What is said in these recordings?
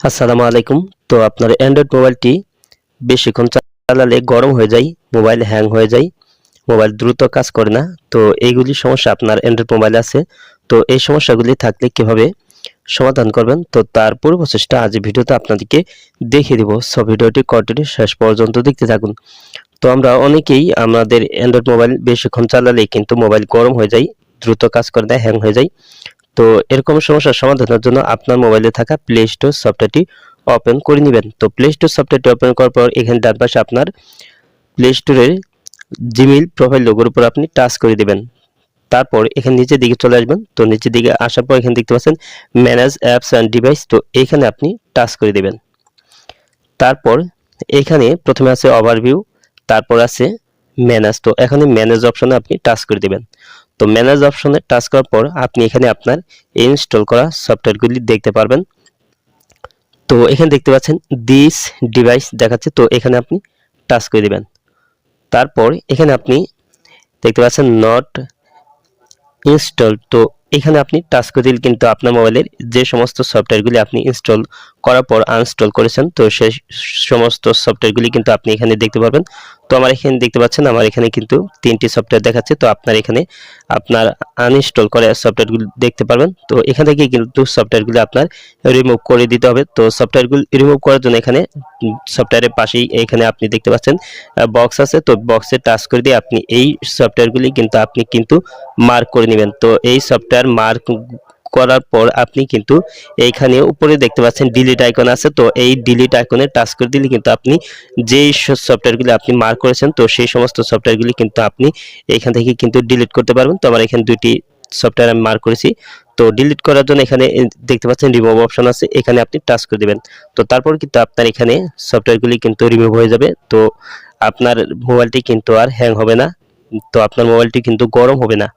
আসসালামু আলাইকুম। তো আপনার অ্যান্ড্রয়েড মোবাইলটি বেশিক্ষণ চালালে গরম হয়ে যায়, মোবাইল হ্যাং হয়ে যায়, মোবাইল দ্রুত কাজ করে না। তো এইগুলি সমস্যা আপনার অ্যান্ড্রয়েড মোবাইলে আছে। তো এই সমস্যাগুলি থাকলে কীভাবে সমাধান করবেন? তো তার পুরো প্রসেসটা আজ ভিডিওতে আপনাদেরকে দেখিয়ে দিব। সব ভিডিওটি কন্টিনিউ শেষ পর্যন্ত দেখতে থাকুন। তো আমরা অনেকেই আমাদের অ্যান্ড্রয়েড মোবাইল বেশিক্ষণ চালালে কিন্তু মোবাইল গরম হয়ে যায়, দ্রুত কাজ করে দেয়, হ্যাং হয়ে যায়। তো এরকম সমস্যার সমাধানের জন্য আপনার মোবাইলে থাকা প্লে স্টোর সফটওয়্যারটি ওপেন করে নেবেন। তো প্লে স্টোর সফটওয়্যারটি ওপেন করার পর এখানে ডান পাশে আপনার প্লে স্টোরের জিমেইল প্রোফাইল লোগোর উপর আপনি টাচ করে দিবেন। তারপর এখানে নিচের দিকে চলে আসবেন। তো নিচের দিকে আসার পর এখানে দেখতে পাচ্ছেন ম্যানেজ অ্যাপস অ্যান্ড ডিভাইস তো এইখানে আপনি টাচ করে দিবেন। তারপর এখানে প্রথমে আছে ওভারভিউ তারপর আছে ম্যানেজ তো এখানে ম্যানেজ অপশনে আপনি টাচ করে দিবেন। তো ম্যানেজ অপশনে টাচ করার পর আপনি এখানে আপনার ইনস্টল করা সফটওয়্যারগুলি দেখতে পারবেন। তো এখানে দেখতে পাচ্ছেন দিস ডিভাইস দেখাচ্ছে, তো এখানে আপনি টাচ করে দেবেন। তারপর এখানে আপনি দেখতে পাচ্ছেন নট ইনস্টল তো এখানে আপনি টাচ করে দিলে কিন্তু আপনার মোবাইলের যে সমস্ত সফটওয়্যারগুলি আপনি ইনস্টল করার পর আনস্টল করেছেন, তো সেই সমস্ত সফটওয়্যারগুলি কিন্তু আপনি এখানে দেখতে পারবেন। তো আমার এখানে দেখতে পাচ্ছেন, আমার এখানে কিন্তু তিনটি সফটওয়্যার দেখাচ্ছে, তো আপনার এখানে আপনার আনইনস্টল করে সফটওয়্যারগুলি দেখতে পারবেন। তো এখান থেকে কিন্তু সফটওয়্যারগুলি আপনার রিমুভ করে দিতে হবে। তো সফটওয়্যারগুলি রিমুভ করার জন্য এখানে সফটওয়্যারের পাশেই এখানে আপনি দেখতে পাচ্ছেন বক্স আছে। তো বক্সে টাচ করে দিয়ে আপনি এই সফটওয়্যারগুলি কিন্তু আপনি কিন্তু মার্ক করে নেবেন। তো এই সফটওয়্যার মার্ক করার পর আপনি কিন্তু এইখানে উপরে দেখতে পাচ্ছেন ডিলিট আইকন আছে। তো এই ডিলিট আইকনে টাচ করে দিলে কিন্তু আপনি যেই সফটওয়্যারগুলি আপনি মার্ক করেছেন, তো সেই সমস্ত সফটওয়্যারগুলি কিন্তু আপনি এখান থেকে কিন্তু ডিলিট করতে পারবেন। তো আমার এখানে দুইটি সফটওয়্যার আমি মার্ক করেছি। তো ডিলিট করার জন্য এখানে দেখতে পাচ্ছেন রিমুভ অপশন আছে, এখানে আপনি টাচ করে দিবেন। তো তারপর কিন্তু আপনার এখানে সফটওয়্যারগুলি কিন্তু রিমুভ হয়ে যাবে। তো আপনার মোবাইলটি কিন্তু আর হ্যাং হবে না। তো আপনার মোবাইলটি কিন্তু গরম হবে না।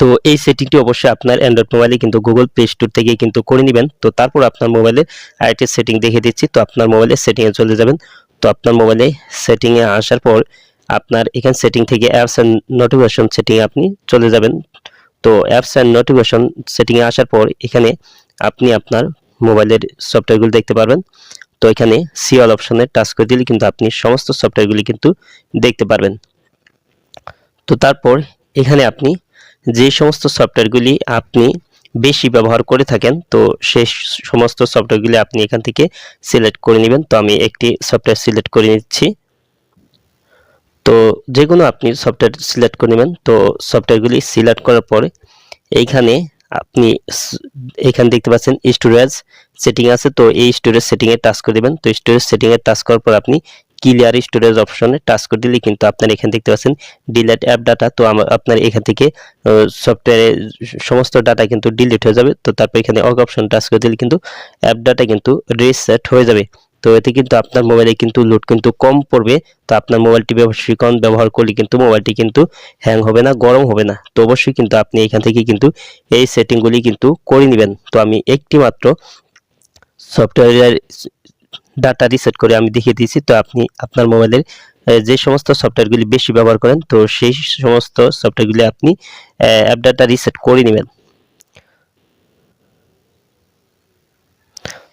তো এই সেটিংটি অবশ্যই আপনার অ্যান্ড্রয়েড মোবাইলে কিন্তু গুগল প্লে স্টোর থেকে কিন্তু করে নেবেন। তো তারপর আপনার মোবাইলে আরেকটি সেটিং দেখে দিচ্ছি। তো আপনার মোবাইলে সেটিংয়ে চলে যাবেন। তো আপনার মোবাইলে সেটিংয়ে আসার পর আপনার এখান সেটিং থেকে অ্যাপস অ্যান্ড নোটিফিকেশন সেটিংয়ে আপনি চলে যাবেন। তো অ্যাপস অ্যান্ড নোটিফিকেশন সেটিংয়ে আসার পর এখানে আপনি আপনার মোবাইলের সফটওয়্যারগুলো দেখতে পারবেন। তো এখানে সিওল অপশনে টাচ করে দিলে কিন্তু আপনি সমস্ত সফটওয়্যারগুলি কিন্তু দেখতে পারবেন। তো তারপর এখানে আপনি যে সমস্ত সফটওয়্যারগুলি আপনি বেশি ব্যবহার করে থাকেন, তো সেই সমস্ত সফটওয়্যারগুলি আপনি এখান থেকে সিলেক্ট করে নেবেন। তো আমি একটি সফটওয়্যার সিলেক্ট করে নিচ্ছি। তো যে কোনো আপনি সফটওয়্যার সিলেক্ট করে নেবেন। তো সফটওয়্যারগুলি সিলেক্ট করার পরে এইখানে আপনি এখানে দেখতে পাচ্ছেন স্টোরেজ সেটিং আছে। তো এই স্টোরেজ সেটিংয়ে টাচ করে দেবেন। তো স্টোরেজ সেটিংয়ে টাচ করার পর আপনি ক্লিয়ার স্টোরেজ অপশনে টাচ করে দিলে কিন্তু আপনার এখানে দেখতে পাচ্ছেন ডিলেট অ্যাপ ডাটা তো আপনার এখান থেকে সফটওয়্যারের সমস্ত ডাটা কিন্তু ডিলিট হয়ে যাবে। তো তারপর এখানে অক অপশন টাচ করে দিলে কিন্তু অ্যাপ ডাটা কিন্তু রিসেট হয়ে যাবে। তো এতে কিন্তু আপনার মোবাইলে কিন্তু লোড কিন্তু কম পড়বে। তো আপনার মোবাইলটি বেশিক্ষণ ব্যবহার করলে কিন্তু মোবাইলটি কিন্তু হ্যাং হবে না, গরম হবে না। তো অবশ্যই কিন্তু আপনি এখান থেকে কিন্তু এই সেটিংগুলি কিন্তু করে নেবেন। তো আমি একটি মাত্র সফটওয়্যার ডাটা রিসেট করে আমি দেখিয়ে দিয়েছি। তো আপনি আপনার মোবাইলের যে সমস্ত সফটওয়্যারগুলি বেশি ব্যবহার করেন, তো সেই সমস্ত সফটওয়্যারগুলি আপনি অ্যাপ ডাটা রিসেট করে নেবেন।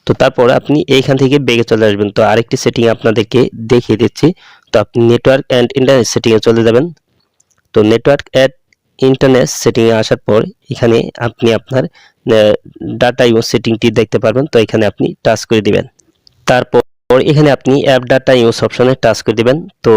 তো তারপর আপনি এইখান থেকে বেগে চলে আসবেন। তো আরেকটি সেটিং আপনাদেরকে দেখিয়ে দিচ্ছি। তো আপনি নেটওয়ার্ক অ্যান্ড ইন্টারনেট সেটিংয়ে চলে যাবেন। তো নেটওয়ার্ক অ্যাড ইন্টারনেট সেটিংয়ে আসার পর এখানে আপনি আপনার ডাটা ইউজ সেটিংটি দেখতে পারবেন। তো এখানে আপনি টাচ করে দিবেন। তারপর এখানে আপনি অ্যাপ ডাটা ইউজ অপশনে টাচ করে দিবেন। তো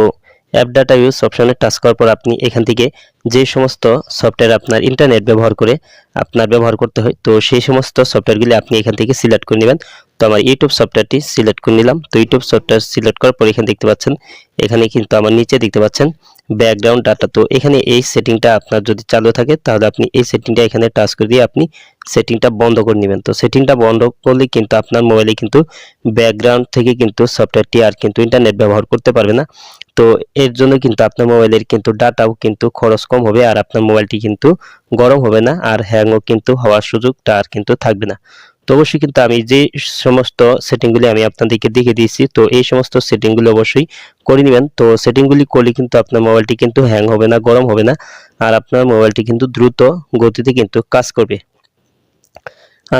অ্যাপ ডাটা ইউজ অপশনে টাচ করার পর আপনি এখান থেকে যে সমস্ত সফটওয়্যার আপনার ইন্টারনেট ব্যবহার করে আপনার ব্যবহার করতে হয়, তো সেই সমস্ত সফটওয়্যারগুলি আপনি এখান থেকে সিলেক্ট করে নেবেন। তো আমার ইউটিউব সফটওয়্যারটি সিলেক্ট করে নিলাম। তো ইউটিউব সফটওয়্যার সিলেক্ট করার পর এখানে দেখতে পাচ্ছেন, এখানে কিন্তু আমার নিচে দেখতে পাচ্ছেন ব্যাকগ্রাউন্ড ডাটা তো এখানে এই সেটিংটা আপনার যদি চালু থাকে, তাহলে আপনি এই সেটিংটা এখানে টাচ করে দিয়ে আপনি সেটিংটা বন্ধ করে নেবেন। তো সেটিংটা বন্ধ করলে কিন্তু আপনার মোবাইলে কিন্তু ব্যাকগ্রাউন্ড থেকে কিন্তু সফটওয়্যারটি আর কিন্তু ইন্টারনেট ব্যবহার করতে পারবে না। তো এর জন্য কিন্তু আপনার মোবাইলের কিন্তু ডাটাও কিন্তু খরচ কম হবে আর আপনার মোবাইলটি কিন্তু গরম হবে না আর হ্যাংও কিন্তু হওয়ার সুযোগটা আর কিন্তু থাকবে না। তো অবশ্যই কিন্তু আমি যে সমস্ত সেটিংগুলি আমি আপনাদেরকে দেখে দিয়েছি, তো এই সমস্ত সেটিংগুলি অবশ্যই করে নেবেন। তো সেটিংগুলি করলে কিন্তু আপনার মোবাইলটি কিন্তু হ্যাং হবে না, গরম হবে না, আর আপনার মোবাইলটি কিন্তু দ্রুত গতিতে কিন্তু কাজ করবে।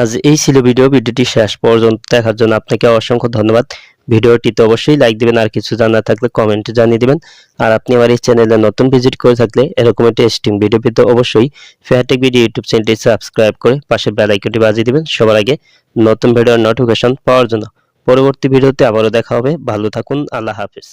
আজ এই ছিল ভিডিও ভিডিওটি শেষ পর্যন্ত দেখার জন্য আপনাকে অসংখ্য ধন্যবাদ। ভিডিওটিতে অবশ্যই লাইক দিবেন, আর কিছু জানা থাকলে কমেন্টে জানিয়ে দিবেন। আর আপনি আমার এই চ্যানেলে নতুন ভিজিট করে থাকলে এরকম একটি টেস্টিং ভিডিও পেতে অবশ্যই ফেয়ারটেক ভিডিও ইউটিউব চ্যানেলটি সাবস্ক্রাইব করে পাশে বেল আইকনটি বাজিয়ে দিবেন। সবার আগে নতুন ভিডিওর নোটিফিকেশন পাওয়ার জন্য। পরবর্তী ভিডিওতে আবারও দেখা হবে। ভালো থাকুন। আল্লাহ হাফিজ।